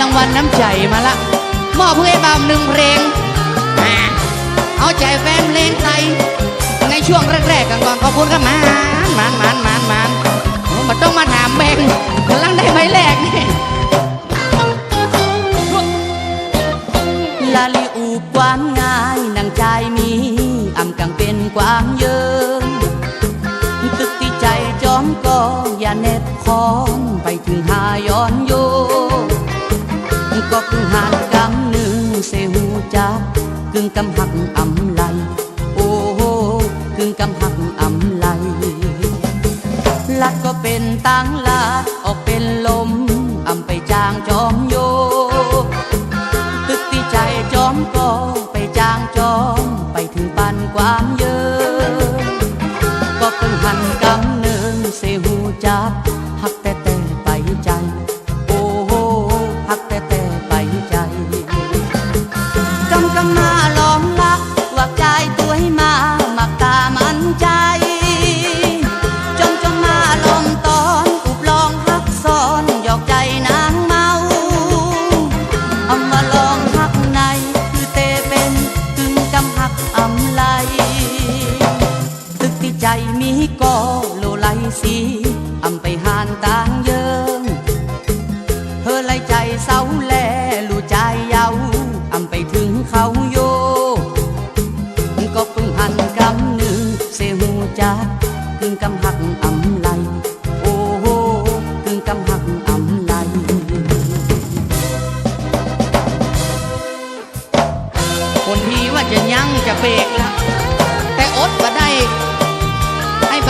รางวัลน้ำใจมาละมอบเพื่อให้บามหนึ่งเพลงอเอาใจแฟนเพลงไทยในช่วงแรกๆกันก่อนขอบคุณครับมานมานมานมานมานมันต้องมาถามแบงกำลังได้ใบแรกนี่ลาลิอูกว้างง่ายนางใจมีอำกังเป็นกว้างเยิงตึกที่ใจจอมก็อย่าเน็บคอนไปถึงหาย้อนโย ก็กึ่งหานกำหนึ่งเสหูจักกึ่งกำหักอำไลโอ้โหกึ่งกำหักอำไลลัดก็เป็นตังลาดออกเป็นลมอำไปจางจอมโยตึกที่ใจจอมก็ไใจนางเมาเอามาลองหักในคือเตเป็นกึ่งกำหักอำไลตึกที่ใจมีก็โลไลสีอำไปหานต่างเยิงเธอไลใจเศร้าแลลูใจเยาอำไปถึงเขาโยก็เพิ่งหันกำหนึ่งเสหูจักกึ่งกำหักอำ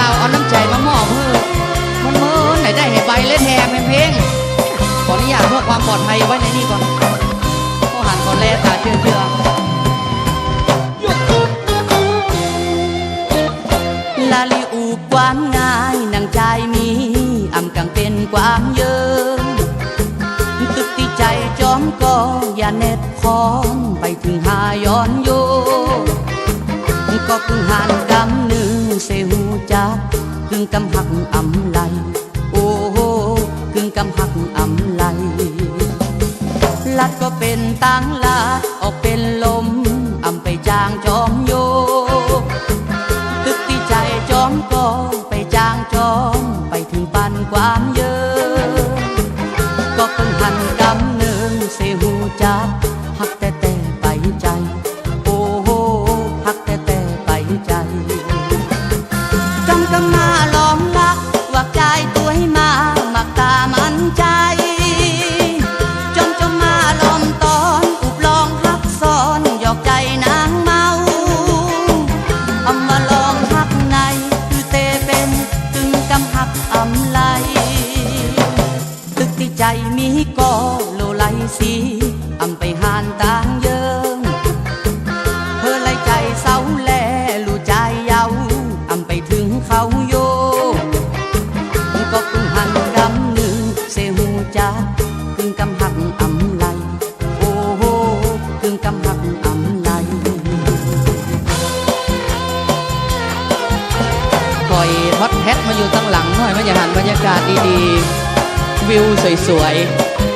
าวเอาน้ำใจมามอบเพื่อมันเมื่อไหนได้ให้ใบเล่นแทนเพลงขออนุญาตเพื่อความปลอดภัยไว้ในนี้ก่อนก็หันก่อนแลตาเชื่อเชื่อลาลิอูกวางง่ายนางใจมีอำกังเป็นกว้างเยิงตึกที่ใจจอมก็อย่าเน็บคอนไปถึงหาย้อนโยก็กึ่งหานกำ เสหูจักกึ่งกำหักอำไลโอ้โหกึ่งกำหักอำไลลัดก็เป็นตังลาดออกเป็นลมอำไปจางจอมโยตึกที่ใจจอมก็ไปจางจอมไปถึงปันความเยอะ ก็เพิ่งหันกำเนินเสหูจักหักแต่ อกใจนางเมาอามาลองหักในคือเตเป็นตึงกำหักอำไลตึกที่ใจมีก็โลไลสีอำไปหานต่างเยิงเพื่อไลใจเศร้าแลลูใจเยาอำไปถึงเขาโยก็เพิ่งหันกำหนึ่งเสหูจัก แพทมาอยู่ตั้งหลังหน่อยมันอย่าหันบรรยากาศดีๆ วิวสวยๆ